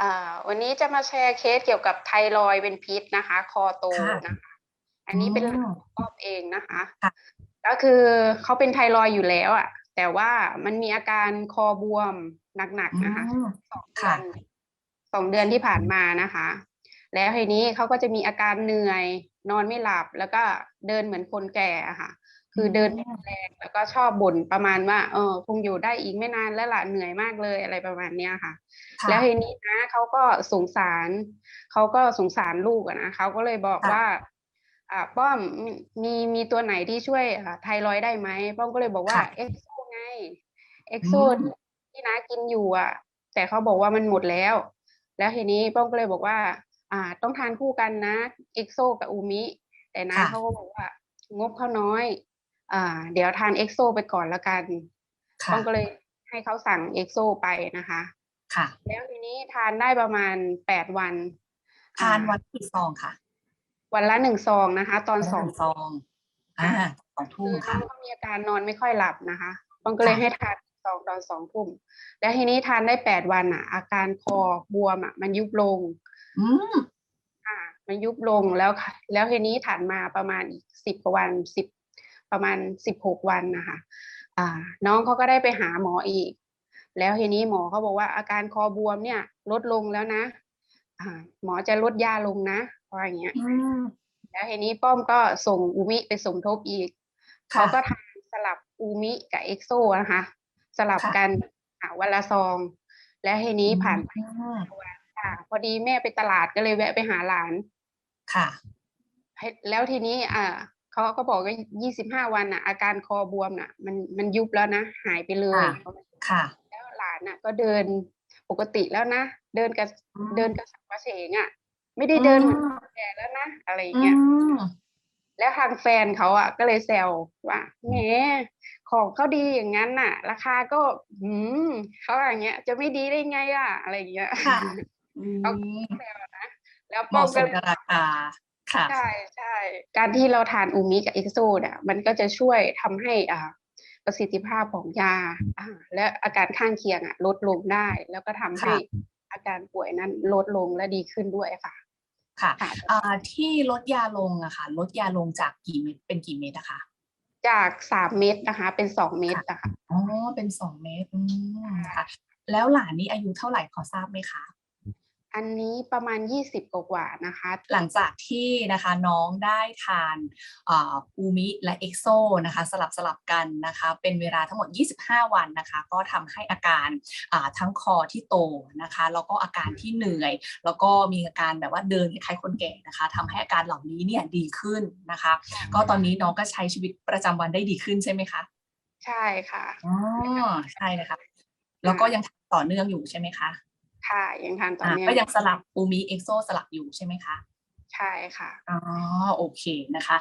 อ่าวันนี้จะมาแชร์เคสเกี่ยวกับไทรอยด์เป็นพิษนะคะ คอโตค่ะนะคะ อันนี้เป็นอืมป้อมเองนะคะค่ะก็คือเขาเป็นไทรอยด์อยู่แล้วอะ แต่ว่ามันมีอาการคอบวมหนักๆนะคะอืมสองเดืค่ะอนสองเดือนที่ผ่านมานะคะ แล้วทีนี้เขาก็จะมีอาการเหนื่อย นอนไม่หลับแล้วก็เดินเหมือนคนแก่อะค่ะ คือเดินไม่แรงแล้วก็ชอบบ่นประมาณว่าเออคงอยู่ได้อีกไม่นานแล้วล่ะเหนื่อยมากเลยอะไรประมาณเนี้ยค่ะค่ะแล้วทีนี้นะเขาก็สงสารเขาก็สงสารลูกอะนะเขาก็เลยบอกค่ะว่าอ่าป้อมมีมีมีตัวไหนที่ช่วยอ่าไทรอยด์ได้ไหมป้อมก็เลยบอกว่าค่ะเอ็กโซไงเอ็กโซอืมที่น้ากินอยู่อะ แต่เขาบอกว่ามันหมดแล้ว แล้วทีนี้ป้อมก็เลยบอกว่า อ่า ต้องทานคู่กันนะเอ็กโซกับอูมิแต่นะค่ะเขาก็บอกว่างบเขาน้อย อ่าเดี๋ยวทานเอ็กโซไปก่อนละกันค่ะป้อมก็เลยให้เขาสั่งเอ็กโซไปนะคะ ค่ะ แล้วทีนี้ทานได้ประมาณแปดวัน ทานอ่วันละกี่ซองค่ะ วันละหนึ่งซองนะคะ ตอนวันละสอหงนึ่งซองอ่าสองทุ่คืมอน้ค่ะองเขามีอาการนอนไม่ค่อยหลับนะคะป้องก็เลยค่ะให้ทานซองตอนสองทุ่ม แล้วทีนี้ทานได้แปดวันอะ อาการคอบวมอะ มันยุบลง อืมอ่า มันยุบลงแล้วค่ะแล้วทีนี้ถัดมาประมาณอีกสิบกว่าวันสิบ ประมาณสิบหกวันนะคะอ่าน้องเขาก็ได้ไปหาหมออีก แล้วทีนี้หมอเขาบอกว่าอาการคอบวมเนี่ยลดลงแล้วนะอ่าหมอจะลดยาลงนะเพราะอย่างเงี้ยอืมแล้วทีนี้ป้อมก็ส่งอูมิไปสมทบอีกค่ะเขาก็ทานสลับอูมิกับเอ็กโซนะคะ สลับค่ะกันอ่าวันละซอง แล้วทีนี้ผ่านไปอืมค่ะ พอดีแม่ไปตลาดก็เลยแวะไปหาหลานค่ะให้แล้วทีนี้อ่า เขาก็บอกว่ายี่สิบห้าวันน่ะ อาการคอบวมน่ะ มันมันยุบแล้วนะหายไปเลยค่ะค่ะแล้วหลานน่ะ ก็เดินปกติแล้วนะเดินกับเดินกับสักระเฉงอะ ไม่ได้เดินเหมือนคนแก่แล้วนะอะไรอย่างอืเงี้ยมแล้วทางแฟนเขาอะ ก็เลยแซวว่าแหมของเขาดีอย่างนั้นน่ะ ราคาก็ อืมเขาอย่างเงี้ย จะไม่ดีได้ไงอะ อะไรอย่างเงี้ยค่ะอืเขามแซวนะแล้วเหป้อมาะมสก็มเลยกับราคา ค่ะใช่ใช่การที่เราทานอูมิกับเอ็กโซเนี่ยมันก็จะช่วยทำให้อ่าประสิทธิภาพของยาอ่าและอาการข้างเคียงอะลดลงได้ แล้วก็ทำให้ค่ะอาการป่วยนั้นลดลงและดีขึ้นด้วยค่ะ ค่ะค่ะอ่าที่ลดยาลงอะค่ะลดยาลงจากกี่เม็ดเป็นกี่เม็ดอะคะจากสามเม็ดนะคะ เป็นสองเม็ดอะค่ะอ๋อเป็นสองเม็ดอืมค่ะแล้วหลานนี้อายุเท่าไหร่พอทราบไหมคะ อันนี้ประมาณยี่สิบกว่าๆนะคะ หลังจากที่นะคะน้องได้ทานอ่าอูมิและเอ็กโซนะคะสลับสลับกันนะคะเป็นเวลาทั้งหมด 25 วันนะคะ ก็ทำให้อาการอ่าทั้งคอที่โตนะคะแล้วก็อาการที่เหนื่อย แล้วก็มีอาการแบบว่าเดินคล้ายๆคนแก่นะคะทำให้อาการเหล่านี้เนี่ยดีขึ้นนะคะ ก็ตอนนี้น้องก็ใช้ชีวิตประจำวันได้ดีขึ้นใช่ไหมคะ ใช่ค่ะอ๋อใช่นะคะ แล้วก็ยังทำต่อเนื่องอยู่ใช่ไหมคะ ค่ะยังทานต่ออ่าเนื่องก็ยังสลับอูมิเอ็กโซสลับอยู่ใช่ไหมคะ ใช่ค่ะ อ๋อ โอเคนะคะ